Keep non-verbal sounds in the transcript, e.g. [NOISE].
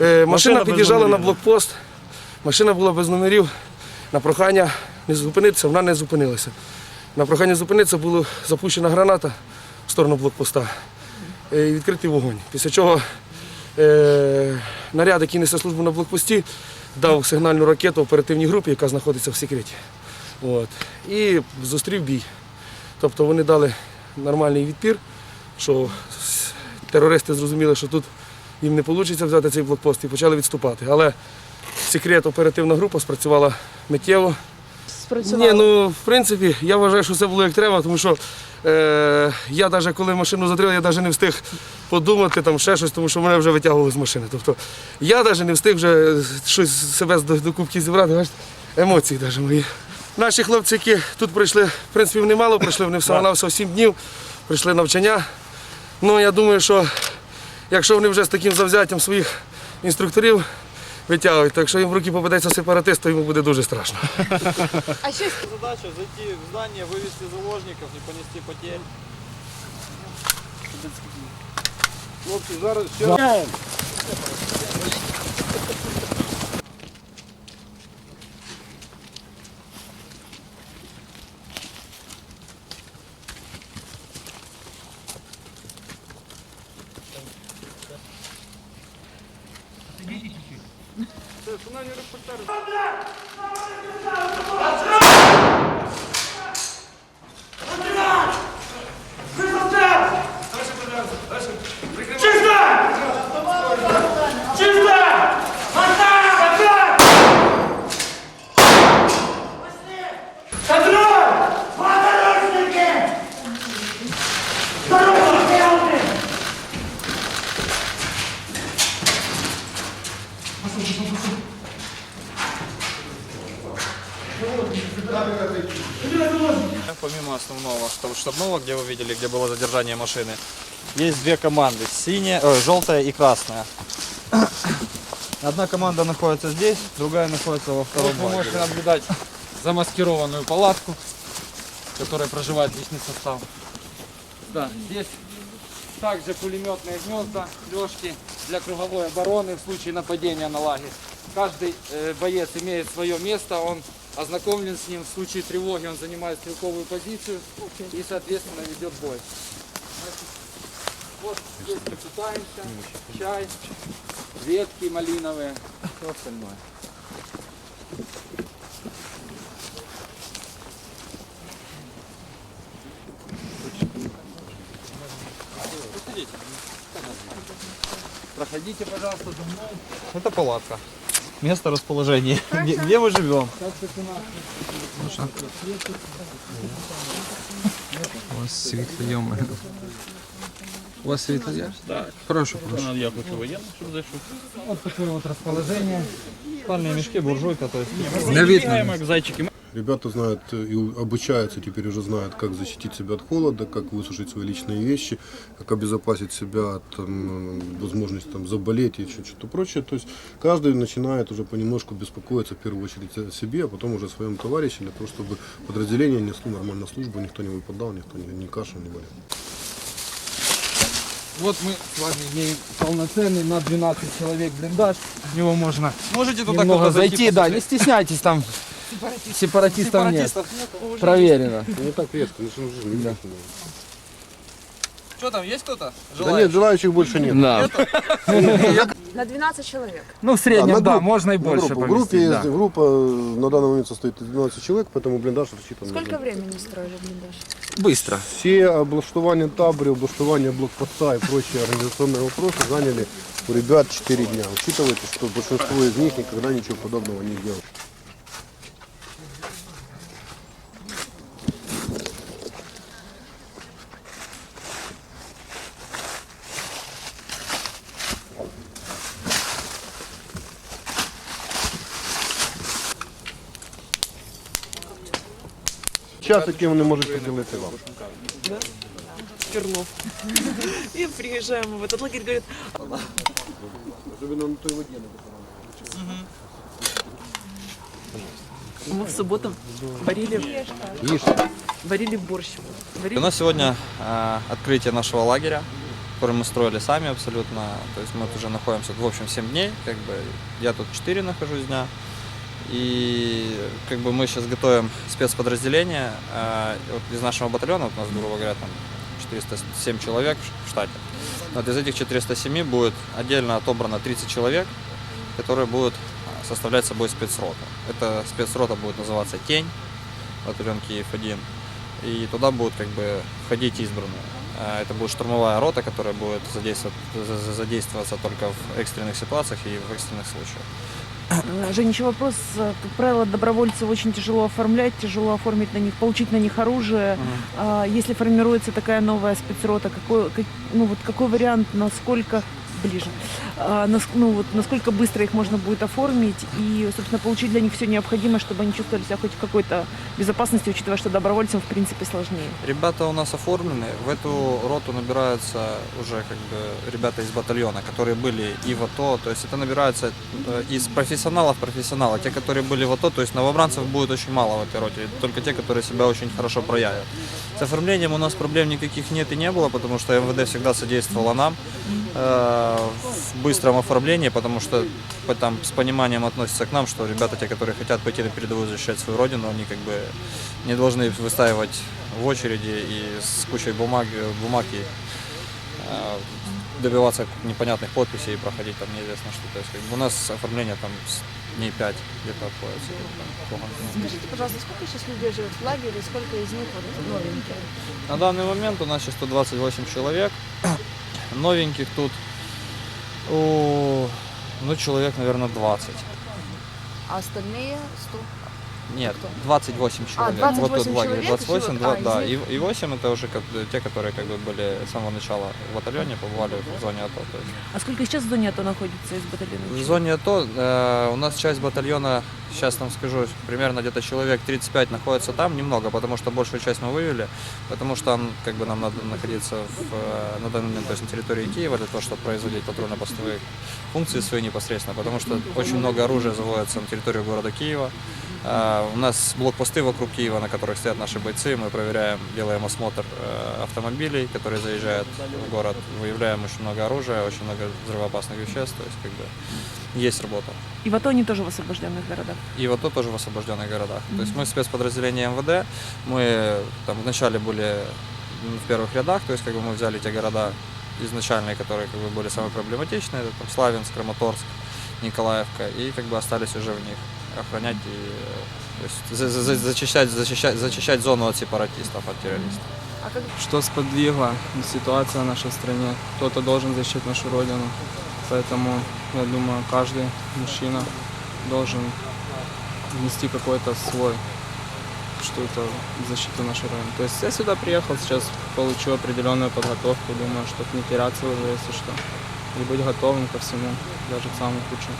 Е, Машина під'їжджала на блокпост, машина була без номерів. На прохання не зупинитися, вона не зупинилася. На прохання зупинитися була запущена граната в сторону блокпоста е, і відкритий вогонь. Після чого е, наряд, який несе службу на блокпості, дав сигнальну ракету оперативній групі, яка знаходиться в секреті. От. І зустрів бій. Тобто вони дали нормальний відпір, що терористи зрозуміли, що тут їм не вийде взяти цей блокпост і почали відступати. Але секрет оперативна група спрацювала миттєво. Ні, ну в принципі, я вважаю, що це було як треба, тому що е, я навіть коли машину затримав, я навіть не встиг подумати там ще щось, тому що мене вже витягували з машини. Тобто я навіть не встиг вже щось себе до, до кубки зібрати, бачите, емоції навіть мої. Наші хлопці, які тут прийшли, в принципі, вони мало прийшли, вони всього на всього 7 днів прийшли навчання. Ну, я думаю, що якщо вони вже з таким завзяттям своїх інструкторів витягують, Так що їм в руки попадеться сепаратист, то йому буде дуже страшно. А ще Задача зайти в здання, вивезти заложников, і понести потерь. Хлопці, зараз Wykonanie reportażu. Dobra! Основного штаб- штабного, где вы видели, где было задержание машины, есть две команды, синяя, э, желтая и красная. [COUGHS] Одна команда находится здесь, другая находится во втором Вы можете лагере. наблюдать замаскированную палатку, в которой проживает личный состав. Да, здесь также пулеметные гнезда, лёжки для круговой обороны в случае нападения на лагерь. Каждый э, боец имеет свое место, он ознакомлен с ним. В случае тревоги он занимает стрелковую позицию и, соответственно, ведет бой. Значит, вот здесь мы питаемся, чай, ветки малиновые, все остальное. Проходите, пожалуйста, за мной. Это палатка Место расположения. [LAUGHS] Где, где мы живем? У вас світло йома. У вас світло є? Так. Прошу, прошу. Вот такое вот расположение. Спальные мешки, буржуйка, то есть. Не видно. как зайчики. Ребята знают и обучаются, теперь уже знают, как защитить себя от холода, как высушить свои личные вещи, как обезопасить себя от там, э, возможности там, заболеть и еще что-то прочее. То есть каждый начинает уже понемножку беспокоиться в первую очередь о себе, а потом уже о своем товарище, для того, чтобы подразделение несло нормально службу, никто не выпадал, никто не, не кашлял, не болел. Вот мы с вами имеем полноценный на 12 человек блиндаж. В него можно Можете туда немного кто-то зайти, да, не стесняйтесь там. Сепаратистов нет. Проверено. Не так резко, ну что же, не Что там, есть кто-то? Да нет, желающих больше нет. Да. [LAUGHS] на 12 человек. Ну, в среднем, на да, можно и На больше группу. В группе есть, группа э, на данный момент состоит из 12 человек, поэтому блиндаж рассчитан на Сколько времени строили блиндаж? Быстро. Все облаштування таборів, облаштування блокпоста и прочие организационные вопросы заняли у ребят 4 дня. Учитывайте, что большинство из них никогда ничего подобного не делало. Час, який вони можуть поділити вам. Керлов. И [LAUGHS] приезжаем в этот лагерь, говорит, Особливо на той воді мы в субботу варили, варили борщ. У Варили нас сегодня э, открытие нашего лагеря, который мы строили сами абсолютно. То есть мы тут уже находимся, в общем, 7 дней. Как бы я тут 4 нахожусь дня. И как бы мы сейчас готовим спецподразделение э, вот из нашего батальона, вот у нас, грубо говоря, там 407 человек в штате. Вот из этих 407 будет отдельно отобрано 30 человек, которые будут а, составлять собой спецроту. Эта спецрота будет называться «Тень», батальон Киев-1. И туда будут как бы входить избранные. А, Это будет штурмовая рота, которая будет задействовать- за- за- задействоваться только в экстренных ситуациях и в экстренных случаях. Женя, еще вопрос. Как правило, добровольцев очень тяжело оформлять, тяжело оформить на них, получить на них оружие. А Если формируется такая новая спецрота, какой, как- ну, вот какой вариант, насколько ближе, а, ну, вот, насколько быстро их можно будет оформить и, собственно, получить для них все необходимое, чтобы они чувствовали себя хоть в какой-то безопасности, учитывая, что добровольцам, в принципе, сложнее. Ребята у нас оформлены. В эту роту набираются уже как бы ребята из батальона, которые были и в АТО. То есть это набирается э, из профессионалов профессионала. Те, которые были в АТО, то есть новобранцев будет очень мало в этой роте. Только те, которые себя очень хорошо проявят. С оформлением у нас проблем никаких нет и не было, потому что МВД всегда содействовала нам э, в быстром оформлении, потому что там с пониманием относятся к нам, что ребята, те, которые хотят пойти на передовую защищать свою родину, они как бы не должны выстаивать в очереди и с кучей бумаг, бумаг и э, добиваться непонятных подписей и проходить там неизвестно что. То есть как бы у нас оформление там дней 5 где-то обходится. Скажите, пожалуйста, сколько сейчас людей живет в лагере и сколько из них вот новенькие? На данный момент у нас сейчас 128 человек. Новеньких тут, о, ну, человек, наверное, 20. А остальные 100? Нет, 28 человек. 28 вот тут человек 28, живет, два- а, из да. И, и 8 это уже как, те, которые как бы были с самого начала в батальоне, побывали в зоне АТО. То есть А сколько сейчас в зоне АТО находится из батальона? В зоне АТО э, у нас часть батальона, сейчас вам скажу, примерно где-то человек 35 находится там, немного, потому что большую часть мы вывели, потому что м, как бы нам надо находиться в, э, на данный момент то есть на территории Киева для того, чтобы производить патрульно-постовые функции свои непосредственно, потому что очень много оружия заводится на территорию города Киева. Э, у нас блокпосты вокруг Киева, на которых стоят наши бойцы, мы проверяем, делаем осмотр э, автомобилей, которые заезжают в город, выявляем очень много оружия, очень много взрывоопасных веществ, то есть как бы есть работа. И в АТО они тоже в освобожденных городах. И вот то тоже в освобожденных городах. То есть мы спецподразделение МВД, мы там вначале были в первых рядах, то есть как бы мы взяли те города изначальные, которые как бы были самые проблематичные, это там Славянск, Краматорск, Николаевка, и как бы остались уже в них охранять и э, то есть за- за- за- зачищать, зачищать, зачищать зону от сепаратистов, от террористов. А как что сподвигло ситуация в нашей стране. Кто-то должен защитить нашу родину. Поэтому, я думаю, каждый мужчина должен внести какой-то свой что-то в защиту нашей родины. То есть я сюда приехал, сейчас получу определенную подготовку, думаю, чтобы не теряться уже, если что. И быть готовым ко всему, даже к самому худшему.